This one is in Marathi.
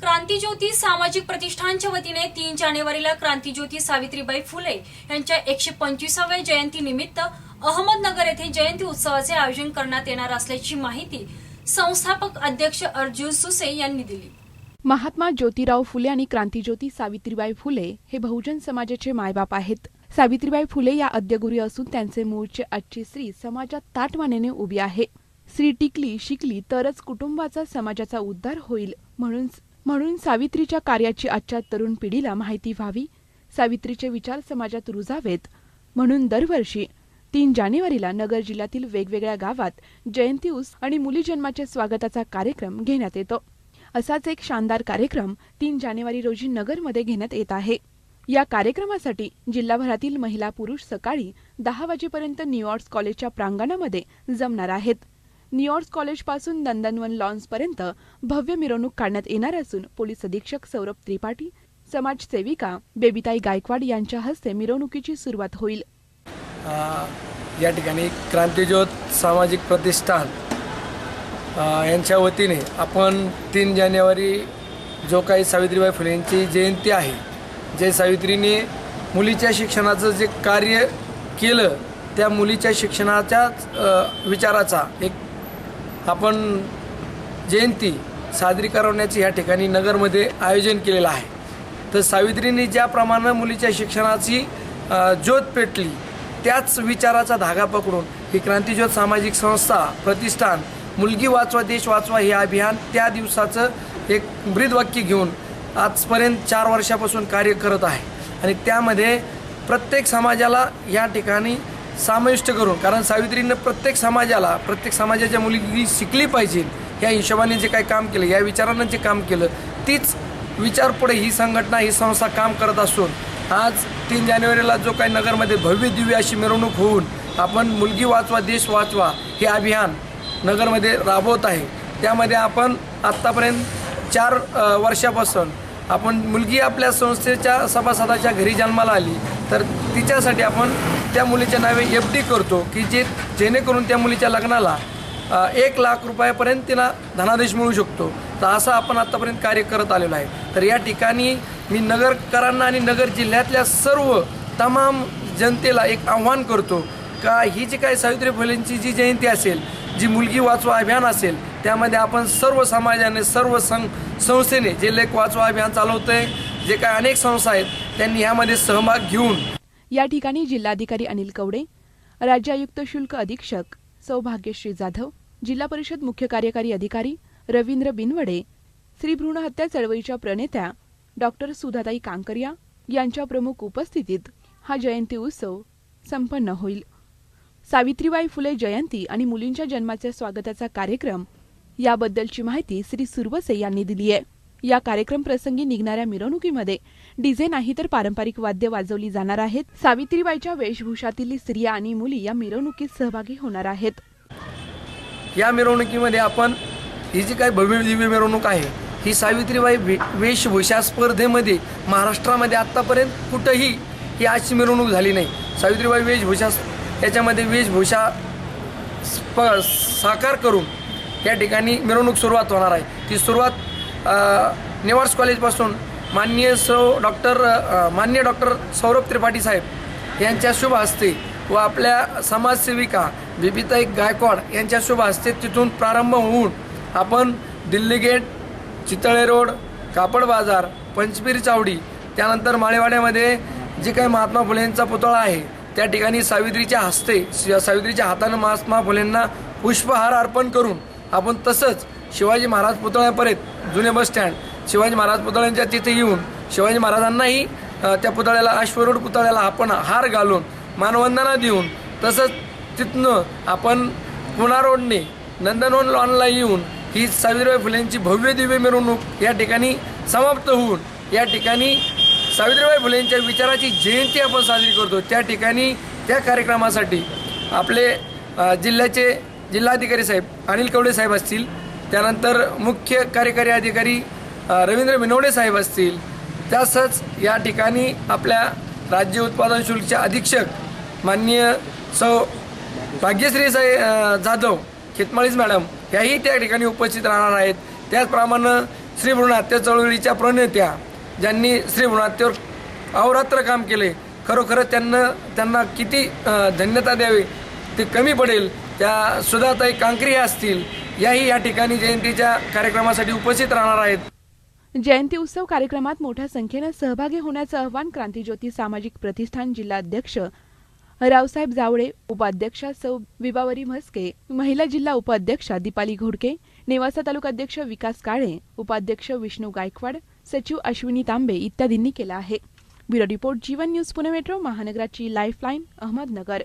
क्रांतीज्योती सामाजिक प्रतिष्ठानच्या वतीने तीन जानेवारीला क्रांतीज्योती सावित्रीबाई फुले यांच्या एकशे पंचवीसाव्या जयंती निमित्त अहमदनगर येथे जयंती उत्सवाचे आयोजन करण्यात येणार असल्याची माहिती संस्थापक अध्यक्ष अर्जुन सुसे यांनी दिली. महात्मा ज्योतिराव फुले आणि क्रांतीज्योती सावित्रीबाई फुले हे बहुजन समाजाचे मायबाप आहेत. सावित्रीबाई फुले या अद्यगुरी असून त्यांचे मूळचे आजची स्त्री समाजात ताटमानेने उभी आहे. स्त्री टिकली शिकली तरच कुटुंबाचा समाजाचा उद्धार होईल म्हणून म्हणून सावित्रीच्या कार्याची आजच्या तरुण पिढीला माहिती व्हावी. सावित्रीचे विचार समाजात रुजावेत. म्हणून दरवर्षी तीन जानेवारीला नगर जिल्ह्यातील वेगवेगळ्या गावात जयंती उत्सव आणि मुली जन्माच्या स्वागताचा कार्यक्रम घेण्यात येतो. असाच एक शानदार कार्यक्रम तीन जानेवारी रोजी नगरमध्ये घेण्यात येत आहे. या कार्यक्रमासाठी जिल्हाभरातील महिला पुरुष सकाळी दहा वाजेपर्यंत न्यूयॉर्क कॉलेजच्या प्रांगणामध्ये जमणार आहेत. न्यूयॉर्क्स कॉलेजपासून नंदनवन लॉन्सपर्यंत भव्य मिरवणूक काढण्यात येणार असून पोलीस अधीक्षक सौरभ त्रिपाठी समाजसेविका बेबीताई गायकवाड यांच्या हस्ते मिरवणुकीची सुरुवात होईल. या ठिकाणी क्रांतीज्योत सामाजिक प्रतिष्ठान यांच्या वतीने आपण तीन जानेवारी जो काही सावित्रीबाई फुलेंची जयंती आहे जे सावित्रीने मुलीच्या शिक्षणाचं जे कार्य केलं त्या मुलीच्या शिक्षणाच्याच विचाराचा एक आपण जयंती साजरी करवण्याचे या ठिकाणी नगरमध्ये आयोजन केलेलं आहे. तर सावित्रीने ज्याप्रमाणे मुलीच्या शिक्षणाची ज्योत पेटली त्याच विचाराचा धागा पकडून ही क्रांतीज्योत सामाजिक संस्था प्रतिष्ठान मुलगी वाचवा देश वाचवा हे अभियान त्या दिवसाचं एक ब्रीदवाक्य घेऊन आजपर्यंत चार वर्षापासून कार्य करत आहे. आणि त्यामध्ये प्रत्येक समाजाला या ठिकाणी समाविष्ट करून कारण सावित्रीनं प्रत्येक समाजाला प्रत्येक समाजाच्या मुलगी शिकली पाहिजे या हिशोबाने जे काही काम केलं या विचारानं जे काम केलं तीच विचार पुढे ही संघटना ही संस्था काम करत असून आज तीन जानेवारीला जो काही नगरमध्ये भव्य दिव्य अशी मिरवणूक होऊन आपण मुलगी वाचवा देश वाचवा हे अभियान नगरमध्ये राबवत आहे. त्यामध्ये आपण आत्तापर्यंत चार वर्षापासून आपण मुलगी आपल्या संस्थेच्या सभासदाच्या घरी जन्माला आली तर तिच्यासाठी आपण त्या मुलीच्या नावे एफ डी करतो की जे जेणेकरून त्या मुलीच्या लग्नाला एक लाख रुपयापर्यंत तिला धनादेश मिळू शकतो. तर असं आपण आत्तापर्यंत कार्य करत आलेलो आहे. तर या ठिकाणी मी नगरकरांना आणि नगर जिल्ह्यातल्या सर्व तमाम जनतेला एक आव्हान करतो का ही जी काय सावित्री फुलेंची जी जयंती असेल जी मुलगी वाचवा अभियान असेल त्यामध्ये आपण सर्व समाजाने सर्व सं संस्थेने जे लेख वाचवा अभियान चालवतं आहे जे काय अनेक संस्था आहेत त्यांनी ह्यामध्ये सहभाग घेऊन या ठिकाणी जिल्हाधिकारी अनिल कवडे राज्य आयुक्त शुल्क अधीक्षक सौभाग्यश्री जाधव जिल्हा परिषद मुख्य कार्यकारी अधिकारी रवींद्र बिनवडे स्त्री भ्रूण हत्या चळवळीच्या प्रणेत्या डॉक्टर सुधाताई कांकरिया यांच्या प्रमुख उपस्थितीत हा जयंती उत्सव संपन्न होईल. सावित्रीबाई फुले जयंती आणि मुलींच्या जन्माच्या स्वागताचा कार्यक्रम याबद्दलची माहिती श्री सुरवसे यांनी दिली आहे. या कार्यक्रम प्रसंगी निघणाऱ्या मिरवणुकीमध्ये डीजे नाही तर पारंपरिक वाद्य वाजवली जाणार आहेत. सावित्रीबाईच्या वेशभूषातील स्त्रिया आणि मुली या मिरवणुकीत सहभागी होणार आहेत. या मिरवणुकीमध्ये आपण ही जी काही भव्य दिव्य मिरवणूक आहे ही सावित्रीबाई वे वेशभूषा स्पर्धेमध्ये महाराष्ट्रामध्ये आत्तापर्यंत कुठंही ही अशी मिरवणूक झाली नाही. सावित्रीबाई वेशभूषा याच्यामध्ये वेशभूषा स्प साकार करून या ठिकाणी मिरवणूक सुरुवात होणार आहे. ती सुरुवात नेवार्स कॉलेजपासून माननीय सौ डॉक्टर मान्य डॉक्टर सौरभ त्रिपाठी साहेब यांच्या शुभ हस्ते व आपल्या समाजसेविका बिबिताई गायकवाड यांच्या शुभ हस्ते तिथून प्रारंभ होऊन आपण दिल्ली गेट चितळे रोड कापड बाजार पंचपीर चावडी त्यानंतर माळेवाड्यामध्ये जे काही महात्मा फुलेंचा पुतळा आहे त्या ठिकाणी सावित्रीच्या हस्ते सावित्रीच्या हातानं महात्मा फुलेंना पुष्पहार अर्पण करून आपण तसंच शिवाजी महाराज पुतळ्यापर्यंत जुने बस स्टँड शिवाजी महाराज पुतळ्यांच्या तिथे येऊन शिवाजी महाराजांनाही त्या पुतळ्याला अश्वरूढ पुतळ्याला आपण हार घालून मानवंदना देऊन तसंच तिथनं आपण पुणा रोडने नंदनवन लॉनला येऊन ही सावित्रीबाई फुलेंची भव्य दिव्य मिरवणूक या ठिकाणी समाप्त होऊन या ठिकाणी सावित्रीबाई फुलेंच्या विचाराची जयंती आपण साजरी करतो. त्या ठिकाणी त्या कार्यक्रमासाठी आपले जिल्ह्याचे जिल्हाधिकारी साहेब अनिल कवडे साहेब असतील त्यानंतर मुख्य कार्यकारी अधिकारी रवींद्र बिनवडे साहेब असतील. तसंच या ठिकाणी आपल्या राज्य उत्पादन शुल्कचे अधीक्षक माननीय सौ भाग्यश्री साई जाधव खेतमाळीज मॅडम याही त्या ठिकाणी उपस्थित राहणार आहेत. त्याचप्रमाणे श्री भ्रूणहत्या चळवळीच्या प्रणेत्या ज्यांनी श्री भ्रूण अहोरात्र काम केले खरोखर त्यांना त्यांना किती धन्यता द्यावी ते कमी पडेल त्या सुधाताई कांकरी असतील याही या ठिकाणी जयंतीच्या कार्यक्रमासाठी उपस्थित राहणार आहेत. जयंती उत्सव कार्यक्रमात मोठ्या संख्येनं सहभागी होण्याचं आवाहन क्रांतीज्योती सामाजिक प्रतिष्ठान जिल्हाध्यक्ष रावसाहेब जावळे उपाध्यक्षा सौ विबावरी म्हस्के महिला जिल्हा उपाध्यक्षा दीपाली घोडके नेवासा तालुकाध्यक्ष विकास काळे उपाध्यक्ष विष्णू गायकवाड सचिव अश्विनी तांबे इत्यादींनी केला आहे. Bureau report Jeevan news Pune metro महानगराची lifeline Ahmednagar.